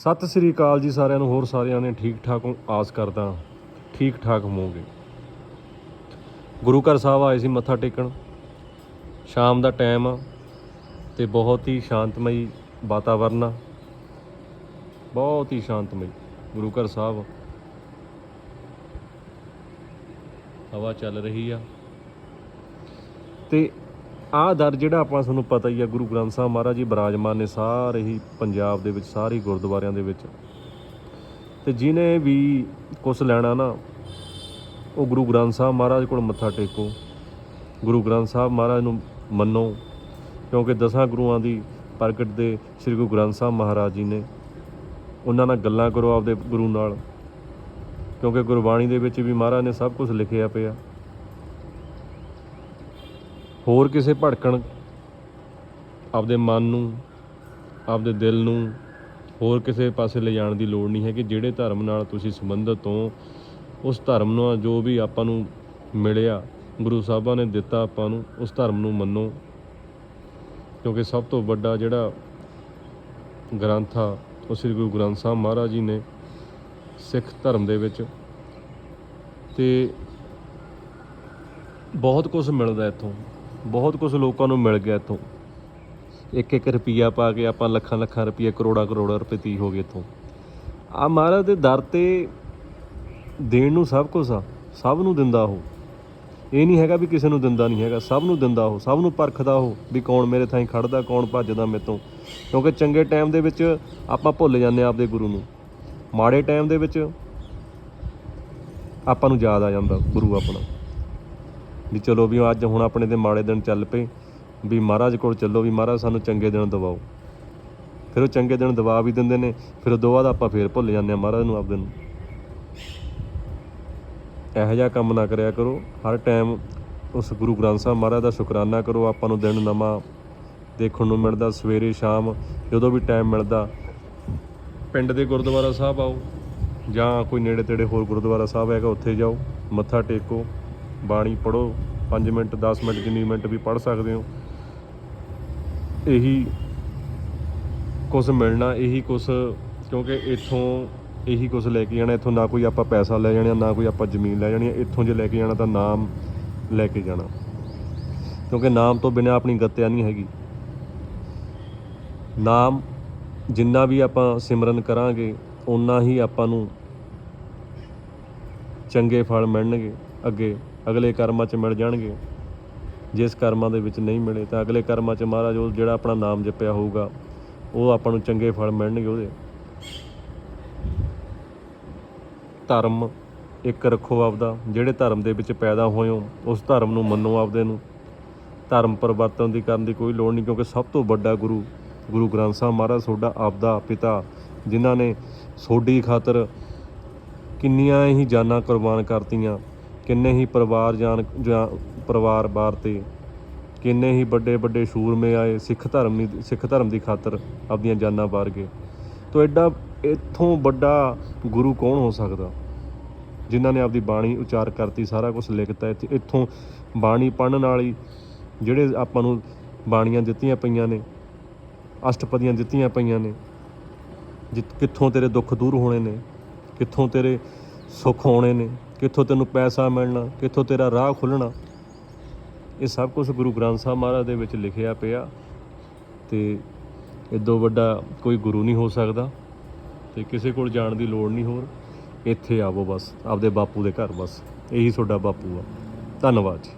ਸਤਿ ਸ੍ਰੀ ਅਕਾਲ ਜੀ ਸਾਰਿਆਂ ਨੂੰ, ਹੋਰ ਸਾਰਿਆਂ ਨੇ ਠੀਕ ਠਾਕ ਹੋ? ਆਸ ਕਰਦਾ ਠੀਕ ਠਾਕ ਹੋਵੋਗੇ। ਗੁਰੂ ਘਰ ਸਾਹਿਬ ਆਏ ਸੀ ਮੱਥਾ ਟੇਕਣ। ਸ਼ਾਮ ਦਾ ਟਾਈਮ ਆ ਤੇ ਬਹੁਤ ਹੀ ਸ਼ਾਂਤਮਈ ਵਾਤਾਵਰਨ ਆ। ਬਹੁਤ ਹੀ ਸ਼ਾਂਤਮਈ ਗੁਰੂ ਘਰ ਸਾਹਿਬ। ਹਵਾ ਚੱਲ ਰਹੀ ਆ। ਤੇ ਆਹ ਦਰ ਜਿਹੜਾ ਆਪਾਂ ਤੁਹਾਨੂੰ ਪਤਾ ਹੀ ਆ, ਗੁਰੂ ਗ੍ਰੰਥ ਸਾਹਿਬ ਮਹਾਰਾਜ ਜੀ ਬਰਾਜਮਾਨ ਨੇ ਸਾਰੇ ਹੀ ਪੰਜਾਬ ਦੇ ਵਿੱਚ, ਸਾਰੇ ਹੀ ਗੁਰਦੁਆਰਿਆਂ ਦੇ ਵਿੱਚ। ਤੇ ਜਿਨੇ ਵੀ ਕੁਝ ਲੈਣਾ ਨਾ, ਉਹ ਗੁਰੂ ਗ੍ਰੰਥ ਸਾਹਿਬ ਮਹਾਰਾਜ ਕੋਲ ਮੱਥਾ ਟੇਕੋ। ਗੁਰੂ ਗ੍ਰੰਥ ਸਾਹਿਬ ਮਹਾਰਾਜ ਨੂੰ ਮੰਨੋ, ਕਿਉਂਕਿ ਦਸਾਂ ਗੁਰੂਆਂ ਦੀ ਪ੍ਰਗਟ ਦੇ ਸ੍ਰੀ ਗੁਰੂ ਗ੍ਰੰਥ ਸਾਹਿਬ ਮਹਾਰਾਜ ਜੀ ਨੇ ਉਹਨਾਂ ਨਾਲ ਗੱਲਾਂ ਕਰੋ ਆਪਦੇ ਗੁਰੂ ਨਾਲ, ਕਿਉਂਕਿ ਗੁਰਬਾਣੀ ਦੇ ਵਿੱਚ ਵੀ ਮਹਾਰਾਜ ਨੇ ਸਭ ਕੁਝ ਲਿਖਿਆ ਪਿਆ। ਹੋਰ ਕਿਸੇ ਭੜਕਣ ਆਪਦੇ ਮਨ ਨੂੰ, ਆਪਦੇ ਦਿਲ ਨੂੰ ਹੋਰ ਕਿਸੇ ਪਾਸੇ ਲਿਜਾਣ ਦੀ ਲੋੜ ਨਹੀਂ ਹੈ ਕਿ ਜਿਹੜੇ ਧਰਮ ਨਾਲ ਤੁਸੀਂ ਸੰਬੰਧਿਤ ਹੋ, ਉਸ ਧਰਮ ਨਾਲ ਜੋ ਵੀ ਆਪਾਂ ਨੂੰ ਮਿਲਿਆ, ਗੁਰੂ ਸਾਹਿਬਾਂ ਨੇ ਦਿੱਤਾ ਆਪਾਂ ਨੂੰ, ਉਸ ਧਰਮ ਨੂੰ ਮੰਨੋ। ਕਿਉਂਕਿ ਸਭ ਤੋਂ ਵੱਡਾ ਜਿਹੜਾ ਗ੍ਰੰਥ ਆ, ਉਹ ਸ੍ਰੀ ਗੁਰੂ ਗ੍ਰੰਥ ਸਾਹਿਬ ਮਹਾਰਾਜ ਜੀ ਨੇ ਸਿੱਖ ਧਰਮ ਦੇ ਵਿੱਚ। ਤੇ ਬਹੁਤ ਕੁਝ ਮਿਲਦਾ ਇੱਥੋਂ। ਬਹੁਤ ਕੁਝ ਲੋਕਾਂ ਨੂੰ ਮਿਲ ਗਿਆ ਇੱਥੋਂ। ਇੱਕ ਇੱਕ ਰੁਪਈਆ ਪਾ ਕੇ ਆਪਾਂ ਲੱਖਾਂ ਲੱਖਾਂ ਰੁਪਏ ਕਰੋੜਾਂ ਕਰੋੜਾਂ ਰੁਪਏ ਤੀ ਹੋ ਗਏ ਇੱਥੋਂ। ਆ ਮਹਾਰਾਜ ਦੇ ਦਰ ਤੇ ਦੇਣ ਨੂੰ ਸਭ ਕੁਝ ਆ, ਸਭ ਨੂੰ ਦਿੰਦਾ ਉਹ। ਇਹ ਨਹੀਂ ਹੈਗਾ ਵੀ ਕਿਸੇ ਨੂੰ ਦਿੰਦਾ ਨਹੀਂ ਹੈਗਾ, ਸਭ ਨੂੰ ਦਿੰਦਾ ਉਹ, ਸਭ ਨੂੰ ਪਰਖਦਾ ਉਹ ਵੀ ਕੌਣ ਮੇਰੇ ਥਾਂ ਖੜਦਾ ਕੌਣ ਭੱਜਦਾ ਮੇਰੇ ਤੋਂ। ਕਿਉਂਕਿ ਚੰਗੇ ਟਾਈਮ ਦੇ ਵਿੱਚ ਆਪਾਂ ਭੁੱਲ ਜਾਂਦੇ ਆ ਆਪਦੇ ਗੁਰੂ ਨੂੰ। ਮਾੜੇ ਟਾਈਮ ਦੇ ਵਿੱਚ ਆਪਾਂ ਨੂੰ ਯਾਦ ਆ ਜਾਂਦਾ ਗੁਰੂ ਆਪਣਾ। ਵੀ ਚਲੋ ਵੀ ਅੱਜ ਹੁਣ ਆਪਣੇ ਦੇ ਮਾੜੇ ਦਿਨ ਚੱਲ ਪਏ, ਵੀ ਮਹਾਰਾਜ ਕੋਲ ਚੱਲੋ, ਵੀ ਮਹਾਰਾਜ ਸਾਨੂੰ ਚੰਗੇ ਦਿਨ ਦਿਵਾਓ। ਫਿਰ ਉਹ ਚੰਗੇ ਦਿਨ ਦਵਾ ਵੀ ਦਿੰਦੇ ਨੇ, ਫਿਰ ਉਦੋਂ ਬਾਅਦ ਆਪਾਂ ਫੇਰ ਭੁੱਲ ਜਾਂਦੇ ਆ ਮਹਾਰਾਜ ਨੂੰ ਆਪਦੇ ਨੂੰ। ਇਹੋ ਜਿਹਾ ਕੰਮ ਨਾ ਕਰਿਆ ਕਰੋ, ਹਰ ਟਾਈਮ ਉਸ ਗੁਰੂ ਗ੍ਰੰਥ ਸਾਹਿਬ ਮਹਾਰਾਜ ਦਾ ਸ਼ੁਕਰਾਨਾ ਕਰੋ, ਆਪਾਂ ਨੂੰ ਦਿਨ ਨਵਾਂ ਦੇਖਣ ਨੂੰ ਮਿਲਦਾ, ਸਵੇਰੇ ਸ਼ਾਮ ਜਦੋਂ ਵੀ ਟਾਈਮ ਮਿਲਦਾ, ਪਿੰਡ ਦੇ ਗੁਰਦੁਆਰਾ ਸਾਹਿਬ ਆਓ ਜਾਂ ਕੋਈ ਨੇੜੇ ਤੇੜੇ ਹੋਰ ਗੁਰਦੁਆਰਾ ਸਾਹਿਬ ਹੈਗਾ, ਉੱਥੇ ਜਾਓ, ਮੱਥਾ ਟੇਕੋ। ਬਾਣੀ ਪੜੋ 5 ਮਿੰਟ 10 ਮਿੰਟ, ਜਿੰਨੀ ਮਿੰਟ ਵੀ ਪੜ ਸਕਦੇ ਹੋ। ਇਹੀ ਕੁਝ ਮਿਲਣਾ, ਇਹੀ ਕੁਝ ਕਿਉਂਕਿ ਇੱਥੋਂ ਇਹੀ ਕੁਝ ਲੈ ਕੇ ਜਾਣਾ, ਇੱਥੋਂ ਨਾ ਕੋਈ ਆਪਾਂ ਪੈਸਾ ਲੈ ਜਾਣਾ, ਨਾ ਕੋਈ ਆਪਾਂ ਜ਼ਮੀਨ ਲੈ ਜਾਣੀ, ਇੱਥੋਂ ਜੇ ਲੈ ਕੇ ਜਾਣਾ ਤਾਂ ਨਾਮ ਲੈ ਕੇ ਜਾਣਾ। ਕਿਉਂਕਿ ਨਾਮ ਤੋਂ ਬਿਨਾਂ ਆਪਣੀ ਗੱਤਿਆ ਨਹੀਂ ਹੈਗੀ। ਨਾਮ ਜਿੰਨਾ ਵੀ ਆਪਾਂ ਸਿਮਰਨ ਕਰਾਂਗੇ ਉਨਾ ਹੀ ਆਪਾਂ ਨੂੰ ਚੰਗੇ ਫਲ ਮਿਲਣਗੇ ਅੱਗੇ। ਅਗਲੇ ਕਰਮਾਂ 'ਚ ਮਿਲ ਜਾਣਗੇ। ਜਿਸ ਕਰਮਾਂ ਦੇ ਵਿੱਚ ਨਹੀਂ ਮਿਲੇ ਤਾਂ ਅਗਲੇ ਕਰਮਾਂ 'ਚ ਮਹਾਰਾਜ ਉਹ ਜਿਹੜਾ ਆਪਣਾ ਨਾਮ ਜਪਿਆ ਹੋਊਗਾ, ਉਹ ਆਪਾਂ ਨੂੰ ਚੰਗੇ ਫਲ ਮਿਲਣਗੇ ਉਹਦੇ। ਧਰਮ ਇੱਕ ਰੱਖੋ ਆਪਦਾ, ਜਿਹੜੇ ਧਰਮ ਦੇ ਵਿੱਚ ਪੈਦਾ ਹੋਏ ਹੋ, ਉਸ ਧਰਮ ਨੂੰ ਮੰਨੋ ਆਪਦੇ ਨੂੰ। ਧਰਮ ਪਰਿਵਰਤਨ ਦੀ ਕਰਨ ਦੀ ਕੋਈ ਲੋੜ ਨਹੀਂ, ਕਿਉਂਕਿ ਸਭ ਤੋਂ ਵੱਡਾ ਗੁਰੂ ਗੁਰੂ ਗ੍ਰੰਥ ਸਾਹਿਬ ਮਹਾਰਾਜ ਤੁਹਾਡਾ ਆਪਦਾ ਪਿਤਾ, ਜਿਨ੍ਹਾਂ ਨੇ ਸੋਡੀ ਖਾਤਰ ਕਿੰਨੀਆਂ ਹੀ ਜਾਨਾਂ ਕੁਰਬਾਨ ਕਰਤੀਆਂ। ਕਿੰਨੇ ਹੀ ਪਰਿਵਾਰ ਜਾਨ ਜਾਂ ਪਰਿਵਾਰ ਬਾਰ ਤੇ ਕਿੰਨੇ ਹੀ ਵੱਡੇ ਵੱਡੇ ਸ਼ੂਰਮੇ ਆਏ, ਸਿੱਖ ਧਰਮ ਦੀ, ਸਿੱਖ ਧਰਮ ਦੀ ਖਾਤਰ ਆਪਦੀਆਂ ਜਾਨਾਂ ਵਾਰ ਗਏ। ਤੋ ਐਡਾ ਇੱਥੋਂ ਵੱਡਾ ਗੁਰੂ ਕੌਣ ਹੋ ਸਕਦਾ? ਜਿਨ੍ਹਾਂ ਨੇ ਆਪਦੀ ਬਾਣੀ ਉਚਾਰ ਕਰਤੀ, ਸਾਰਾ ਕੁਝ ਲਿਖਤਾ। ਇੱਥੇ, ਇੱਥੋਂ ਬਾਣੀ ਪੜਨ ਵਾਲੀ ਜਿਹੜੇ ਆਪਾਂ ਨੂੰ ਬਾਣੀਆਂ ਦਿੱਤੀਆਂ ਪਈਆਂ ਨੇ, ਅਸ਼ਟਪਦੀਆਂ ਦਿੱਤੀਆਂ ਪਈਆਂ ਨੇ ਜਿ ਕਿੱਥੋਂ ਤੇਰੇ ਦੁੱਖ ਦੂਰ ਹੋਣੇ ਨੇ, ਕਿੱਥੋਂ ਤੇਰੇ ਸੁੱਖ ਹੋਣੇ ਨੇ ਕਿੱਥੋਂ ਤੈਨੂੰ ਪੈਸਾ ਮਿਲਣਾ, ਕਿੱਥੋਂ ਤੇਰਾ ਰਾਹ ਖੁੱਲਣਾ। ਇਹ ਸਭ ਕੁਝ ਗੁਰੂ ਗ੍ਰੰਥ ਸਾਹਿਬ ਮਹਾਰਾਜ ਦੇ ਵਿੱਚ ਲਿਖਿਆ ਪਿਆ। ਤੇ ਇਦੋਂ ਵੱਡਾ ਕੋਈ ਗੁਰੂ ਨਹੀਂ ਹੋ ਸਕਦਾ ਤੇ ਕਿਸੇ ਕੋਲ ਜਾਣ ਦੀ ਲੋੜ ਨਹੀਂ ਹੋਰ। ਇੱਥੇ ਆਵੋ ਬਸ, ਆਪਦੇ ਬਾਪੂ ਦੇ ਘਰ ਬਸ। ਇਹੀ ਤੁਹਾਡਾ ਬਾਪੂ ਆ। ਧੰਨਵਾਦ ਜੀ।